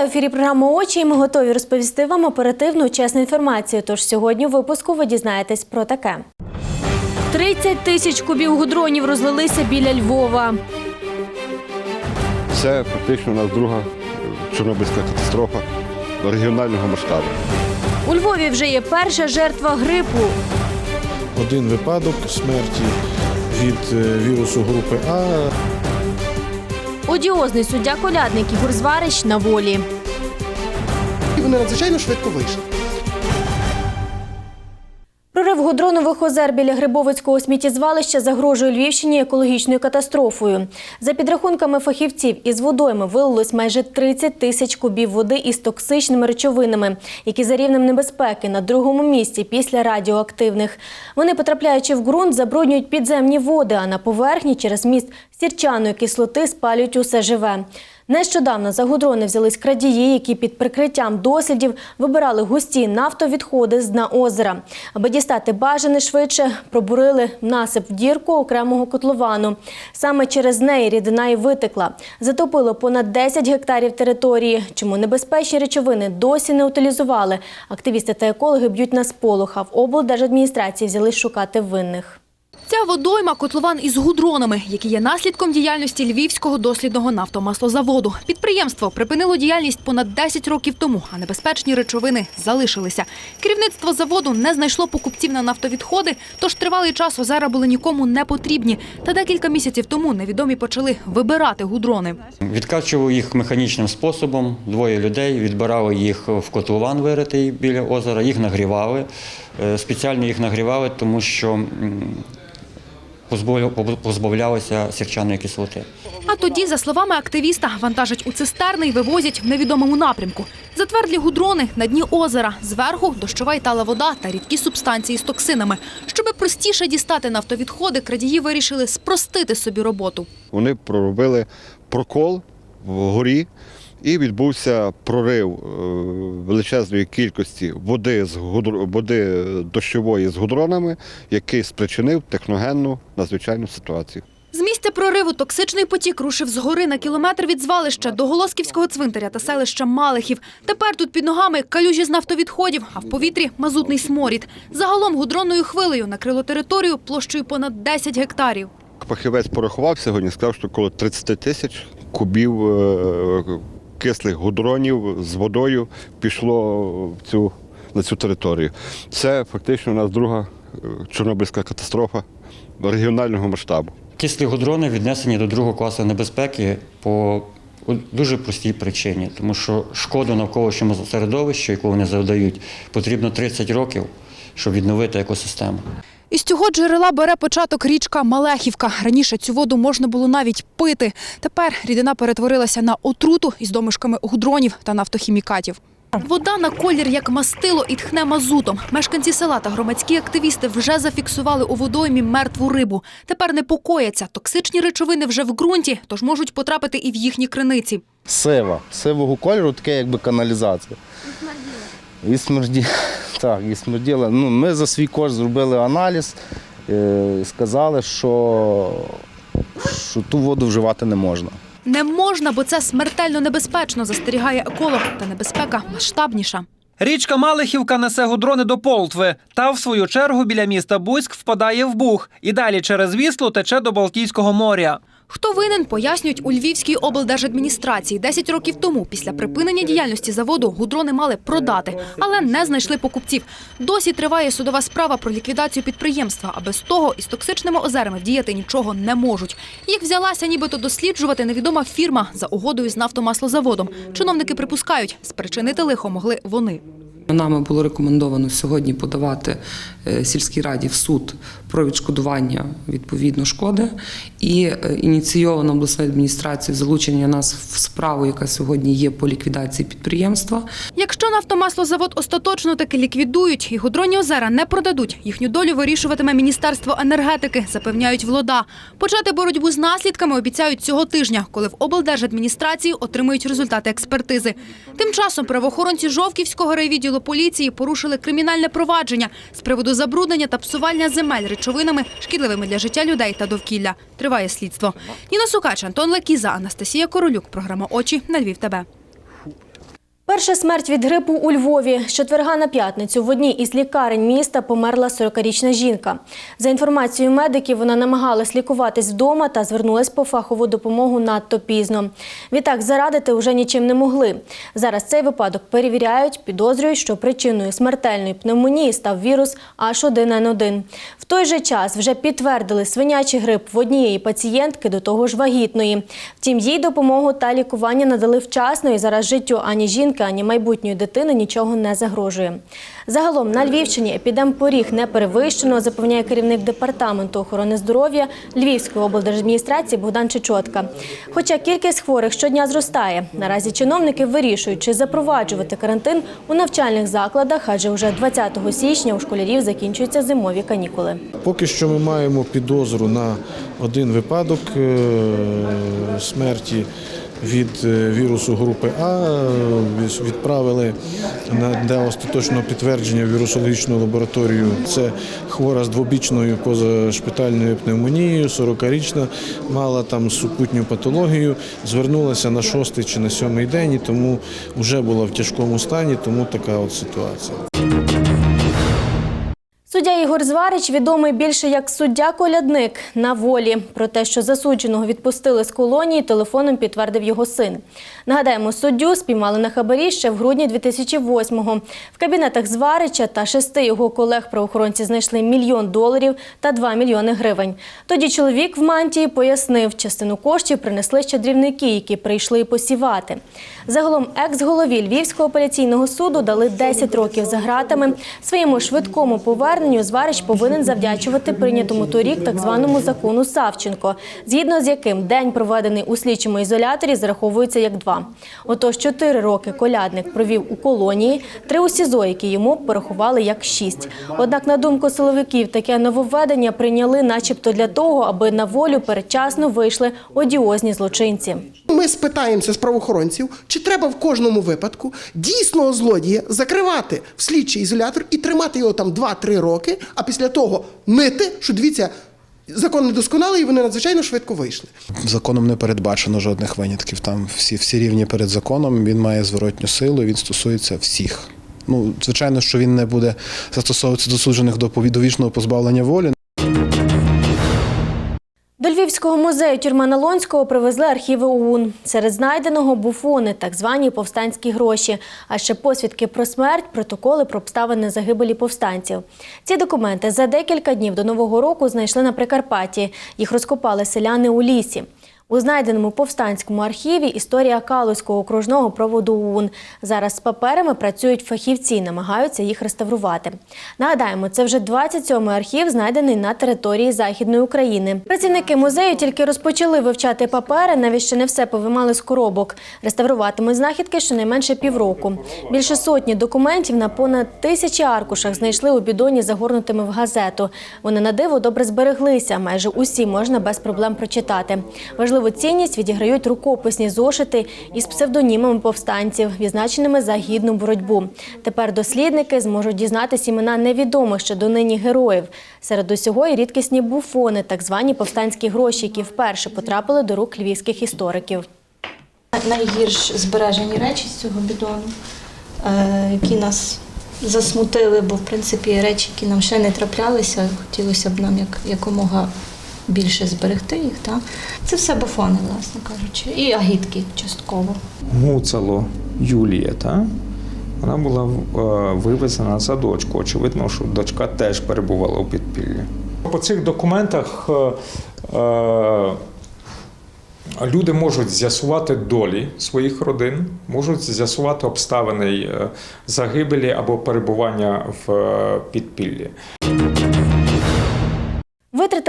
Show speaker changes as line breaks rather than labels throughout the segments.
Вітаю в ефірі програми Очі. і Ми готові розповісти вам оперативну чесну інформацію. Тож сьогодні в випуску ви дізнаєтесь про таке. 30 тисяч кубів гудронів розлилися біля Львова.
Це фактично у нас друга Чорнобильська катастрофа регіонального масштабу.
У Львові вже є перша жертва грипу.
один випадок смерті від е, вірусу групи А.
Одіозний суддя колядник Ігор Зварич на волі.
І вони надзвичайно швидко вийшли.
Прорив гудронових озер біля Грибовицького сміттєзвалища загрожує Львівщині екологічною катастрофою. За підрахунками фахівців, із водойми вилилось майже 30 тисяч кубів води із токсичними речовинами, які за рівнем небезпеки на другому місці після радіоактивних. Вони, потрапляючи в ґрунт, забруднюють підземні води, а на поверхні через міст сірчаної кислоти спалюють усе живе. Нещодавно за гудрони взялись крадії, які під прикриттям дослідів вибирали густі нафтовідходи з дна озера. Аби дістати бажане швидше, пробурили насип в дірку окремого котловану. Саме через неї рідина і витекла. Затопило понад 10 гектарів території. Чому небезпечні речовини досі не утилізували? Активісти та екологи б'ють на сполох, в облдержадміністрації взялись шукати винних.
Ця водойма – котлован із гудронами, які є наслідком діяльності Львівського дослідного нафтомаслозаводу. Підприємство припинило діяльність понад 10 років тому, а небезпечні речовини залишилися. Керівництво заводу не знайшло покупців на нафтовідходи, тож тривалий час озера були нікому не потрібні. Та декілька місяців тому невідомі почали вибирати гудрони.
Відкачував їх механічним способом. Двоє людей відбирали їх в котлован виритий біля озера, їх нагрівали. Е, Спеціально їх нагрівали, тому що позбавлялися сірчаної кислоти.
А тоді, за словами активіста, вантажать у цистерни і вивозять в невідомому напрямку. Затвердлі гудрони на дні озера. Зверху дощова й тала вода та рідкі субстанції з токсинами. Щоби простіше дістати нафтовідходи, крадії вирішили спростити собі роботу.
Вони проробили прокол в горі і відбувся прорив е, величезної кількості води з води дощової з гудронами, який спричинив техногенну надзвичайну ситуацію.
З місця прориву токсичний потік рушив згори на кілометр від звалища до Голосківського цвинтаря та селища Малихів. Тепер тут під ногами калюжі з нафтовідходів, а в повітрі мазутний сморід. Загалом гудронною хвилею накрило територію площею понад 10 гектарів.
Фахівець порахував сьогодні, сказав, що коло 30 тисяч кубів е, кислих гудронів з водою пішло в цю, на цю територію. Це фактично у нас друга е, Чорнобильська катастрофа регіонального масштабу.
Кислі гудрони віднесені до другого класу небезпеки по дуже простій причині, тому що шкоду навколишньому середовищу, яку вони завдають, потрібно 30 років, щоб відновити екосистему.
Із цього джерела бере початок річка Малехівка. Раніше цю воду можна було навіть пити. Тепер рідина перетворилася на отруту із домишками гудронів та нафтохімікатів. Вода на колір як мастило і тхне мазутом. Мешканці села та громадські активісти вже зафіксували у водоймі мертву рибу. Тепер непокояться. Токсичні речовини вже в ґрунті, тож можуть потрапити і в їхні криниці.
сива, сивого кольору, таке якби каналізація. І смерділа. Так, і смерділа. Ну, ми за свій кошт зробили аналіз е, і сказали, що, що ту воду вживати не можна.
Не можна, бо це смертельно небезпечно, застерігає еколог. Та небезпека масштабніша.
Річка Малихівка несе гудрони до Полтви. Та, в свою чергу, біля міста Буськ впадає в Буг і далі через Віслу тече до Балтійського моря.
Хто винен, пояснюють у Львівській облдержадміністрації. Десять років тому, після припинення діяльності заводу, гудрони мали продати, але не знайшли покупців. Досі триває судова справа про ліквідацію підприємства, а без того із токсичними озерами вдіяти нічого не можуть. Їх взялася нібито досліджувати невідома фірма за угодою з нафтомаслозаводом. Чиновники припускають, спричинити лихо могли вони.
Нами було рекомендовано сьогодні подавати е, сільській раді в суд про відшкодування відповідно шкоди і е, ініційовано обласною адміністрацією залучення нас в справу, яка сьогодні є по ліквідації підприємства.
Якщо нафтомаслозавод остаточно таки ліквідують і гудронні озера не продадуть, їхню долю вирішуватиме Міністерство енергетики, запевняють влада. Почати боротьбу з наслідками обіцяють цього тижня, коли в облдержадміністрації отримують результати експертизи. Тим часом правоохоронці Жовківського райвідділу поліції порушили кримінальне провадження з приводу забруднення та псування земель речовинами, шкідливими для життя людей та довкілля. Триває слідство. Ніна Сукач, Антон Лекіза, Анастасія Королюк. Програма Очі на Львів. ТБ.
Перша смерть від грипу у Львові. З четверга на п'ятницю в одній із лікарень міста померла 40-річна жінка. За інформацією медиків, вона намагалась лікуватись вдома та звернулась по фахову допомогу надто пізно. Відтак зарадити вже нічим не могли. Зараз цей випадок перевіряють, підозрюють, що причиною смертельної пневмонії став вірус H1N1. В той же час вже підтвердили свинячий грип в однієї пацієнтки, до того ж вагітної. Втім, їй допомогу та лікування надали вчасно і зараз життю ані жінки, ані майбутньої дитини нічого не загрожує. Загалом на Львівщині епідемпоріг не перевищено, запевняє керівник департаменту охорони здоров'я Львівської облдержадміністрації Богдан Чечотка. Хоча кількість хворих щодня зростає. Наразі чиновники вирішують, чи запроваджувати карантин у навчальних закладах, адже вже 20 січня у школярів закінчуються зимові канікули.
Поки що ми маємо підозру на один випадок е, смерті від е, вірусу групи А. Е, Відправили на для остаточного підтвердження вірусологічну лабораторію. Це хвора з двобічною позашпитальною пневмонією, 40-річна, мала там супутню патологію. Звернулася на шостий чи на сьомий день, і тому вже була в тяжкому стані, тому така от ситуація.
Суддя Ігор Зварич відомий більше як суддя-колядник на волі. Про те, що засудженого відпустили з колонії, телефоном підтвердив його син. Нагадаємо, суддю спіймали на хабарі ще в грудні 2008-го. В кабінетах Зварича та шести його колег-правоохоронці знайшли мільйон доларів та 2 мільйони гривень. Тоді чоловік в мантії пояснив, частину коштів принесли щедрівники, які прийшли посівати. Загалом екс-голові Львівського апеляційного суду дали 10 років за ґратами. Своєму швидкому поверненню Зварич повинен завдячувати прийнятому торік так званому закону Савченко, згідно з яким день, проведений у слідчому ізоляторі, зараховується як два. Отож, 4 роки колядник провів у колонії, три у СІЗО, які йому порахували як шість. Однак, на думку силовиків, таке нововведення прийняли начебто для того, аби на волю передчасно вийшли одіозні злочинці.
Ми спитаємося з правоохоронців, чи треба в кожному випадку дійсного злодія закривати в слідчий ізолятор і тримати його там 2-3 роки, а після того мити, що дивіться, закон недосконалий, і вони надзвичайно швидко вийшли.
Законом не передбачено жодних винятків. Там всі, всі рівні перед законом. Він має зворотню силу. Він стосується всіх. Ну, звичайно, що він не буде застосовуватися до суджених до довічного позбавлення волі.
Львівського музею тюрма Налонського привезли архіви ОУН. Серед знайденого буфони, так звані повстанські гроші, а ще посвідки про смерть, протоколи про обставини загибелі повстанців. Ці документи за декілька днів до Нового року знайшли на Прикарпатті. Їх розкопали селяни у лісі. У знайденому повстанському архіві історія Калузького окружного проводу ОУН. Зараз з паперами працюють фахівці, і намагаються їх реставрувати. Нагадаємо, це вже 27-й архів, знайдений на території Західної України. Працівники музею тільки розпочали вивчати папери, навіть ще не все повимали з коробок. Реставруватимуть знахідки щонайменше півроку. Більше сотні документів на понад тисячі аркушах знайшли у бідоні, загорнутими в газету. Вони на диво добре збереглися. Майже усі можна без проблем прочитати. Важливу цінність відіграють рукописні зошити із псевдонімами повстанців, відзначеними за гідну боротьбу. Тепер дослідники зможуть дізнатись імена невідомих ще донині героїв. Серед усього і рідкісні буфони, так звані повстанські гроші, які вперше потрапили до рук львівських істориків.
найгірш збережені речі з цього бідону, е, які нас засмутили, бо в принципі речі, які нам ще не траплялися, хотілося б нам як, якомога більше зберегти їх. Та? Це все буфони, власне кажучи, і агітки частково.
Гуцало Юлія, та? вона була е, вивезена за дочку. Очевидно, що дочка теж перебувала у підпіллі. По цих документах е, е, люди можуть з'ясувати долі своїх родин, можуть з'ясувати обставини загибелі або перебування в підпіллі.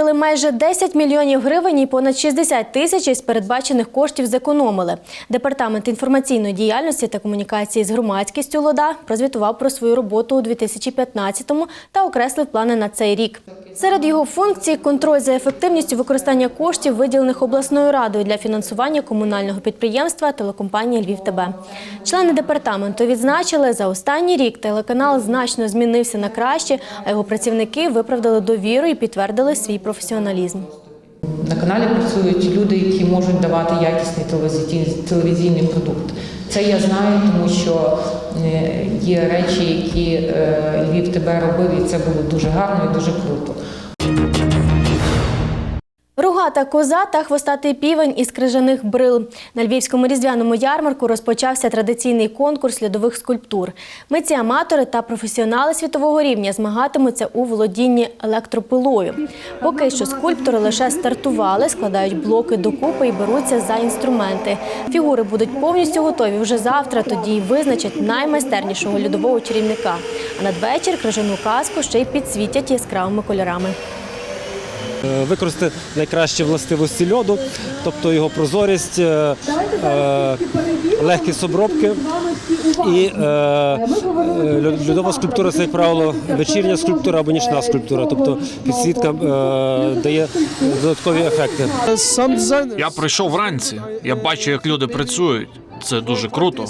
Витратили майже 10 мільйонів гривень і понад 60 тисяч із передбачених коштів зекономили. Департамент інформаційної діяльності та комунікації з громадськістю ЛОДА прозвітував про свою роботу у 2015-му та окреслив плани на цей рік. Серед його функцій – контроль за ефективністю використання коштів, виділених обласною радою для фінансування комунального підприємства телекомпанії Львів ТБ. Члени департаменту відзначили, за останній рік телеканал значно змінився на краще, а його працівники виправдали довіру і підтвердили свій професіоналізм.
На каналі працюють люди, які можуть давати якісний телевізійний- продукт. Це я знаю, тому що е, є речі, які е, Львів тебе робив, і це було дуже гарно і дуже круто.
Рогата коза та хвостатий півень із крижаних брил. На львівському різдвяному ярмарку розпочався традиційний конкурс льодових скульптур. Митці-аматори та професіонали світового рівня змагатимуться у володінні електропилою. Поки що скульптори лише стартували, складають блоки докупи і беруться за інструменти. Фігури будуть повністю готові вже завтра. Тоді й визначать наймайстернішого льодового чарівника. А надвечір крижану казку ще й підсвітять яскравими кольорами.
Е, використати найкращі властивості льоду, тобто його прозорість, е, е, легкість обробки. І е, е, льодова скульптура це, як правило, вечірня скульптура або нічна скульптура, тобто підсвітка е, дає додаткові ефекти.
Я прийшов вранці. Я бачу, як люди працюють. Це дуже круто.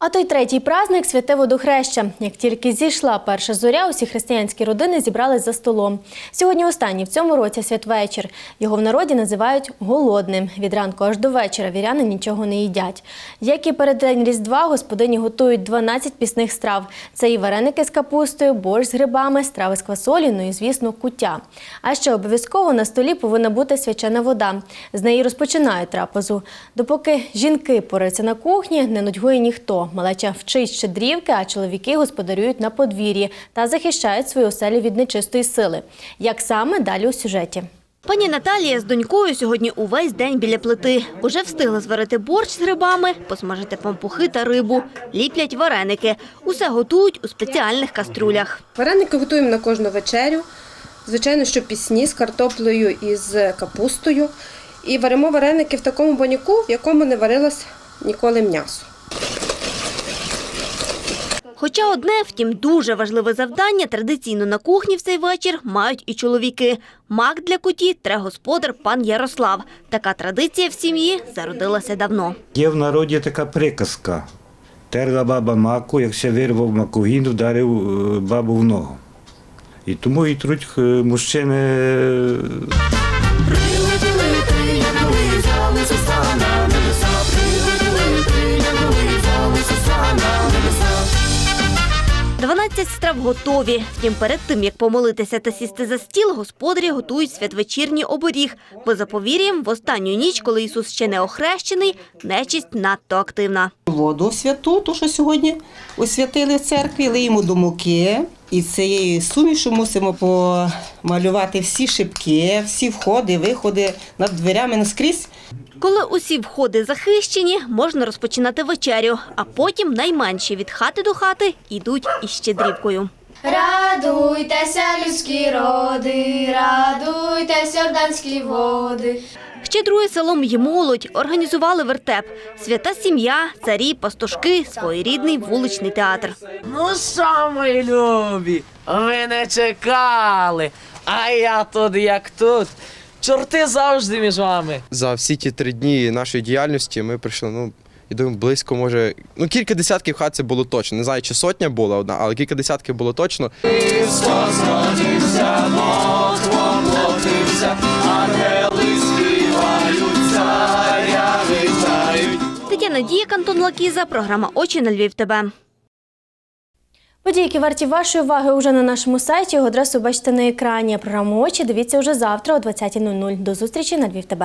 А той третій праздник святе водохреща. Як тільки зійшла перша зоря, усі християнські родини зібрались за столом. Сьогодні останній в цьому році святвечір. Його в народі називають голодним. Від ранку аж до вечора віряни нічого не їдять. Як і перед день Різдва, господині готують 12 пісних страв. Це і вареники з капустою, борщ з грибами, страви з квасолі, ну і, звісно, куття. А ще обов'язково на столі повинна бути свячена вода. З неї розпочинають трапезу. Допоки жінки пораються на кухні, не нудьгує ніхто. Малеча вчить щедрівки, а чоловіки господарюють на подвір'ї та захищають свої оселі від нечистої сили. Як саме далі у сюжеті?
Пані Наталія з донькою сьогодні увесь день біля плити. Уже встигла зварити борщ з грибами, посмажити пампухи та рибу, ліплять вареники. Усе готують у спеціальних каструлях.
Вареники готуємо на кожну вечерю. Звичайно, що пісні з картоплею і з капустою. І варимо вареники в такому баняку, в якому не варилось ніколи м'ясо.
Хоча одне, втім, дуже важливе завдання традиційно на кухні в цей вечір мають і чоловіки. Мак для куті тре господар пан Ярослав. Така традиція в сім'ї зародилася давно.
Є в народі така приказка. Терла баба маку, якщо вирвав маковін, вдарив е, бабу в ногу. І тому і труть е, мужчини.
Прилетіли, приїхали, сестра на
12 страв готові. Втім, перед тим, як помолитися та сісти за стіл, господарі готують святвечірній оборіг. Бо за повір'ям, в останню ніч, коли Ісус ще не охрещений, нечисть надто активна.
Воду святу, ту, що сьогодні освятили в церкві, лиємо до муки. І цією сумішу мусимо помалювати всі шибки, всі входи, виходи над дверями наскрізь.
Коли усі входи захищені, можна розпочинати вечерю, а потім найменші від хати до хати йдуть із щедрівкою.
Радуйтеся, людські роди, радуйтеся, орданські води.
Щедрує селом є молодь, організували вертеп. Свята сім'я, царі, пастушки, своєрідний вуличний театр.
Ну що, мої любі, ви не чекали, а я тут як тут. Чорти завжди між вами.
За всі ті три дні нашої діяльності ми прийшли, ну, я думаю, близько, може, ну, кілька десятків хат це було точно. Не знаю, чи сотня була одна, але кілька десятків було точно.
Христос родився, Бог воплотився, ангели співають, царя вітають.
Тетяна Дієк, Антон Лакіза, програма «Очі на Львів ТБ».
Події, які варті вашої уваги уже на нашому сайті. Його адресу бачите на екрані. Програму очі дивіться вже завтра о 20.00. До зустрічі на Львів ТБ.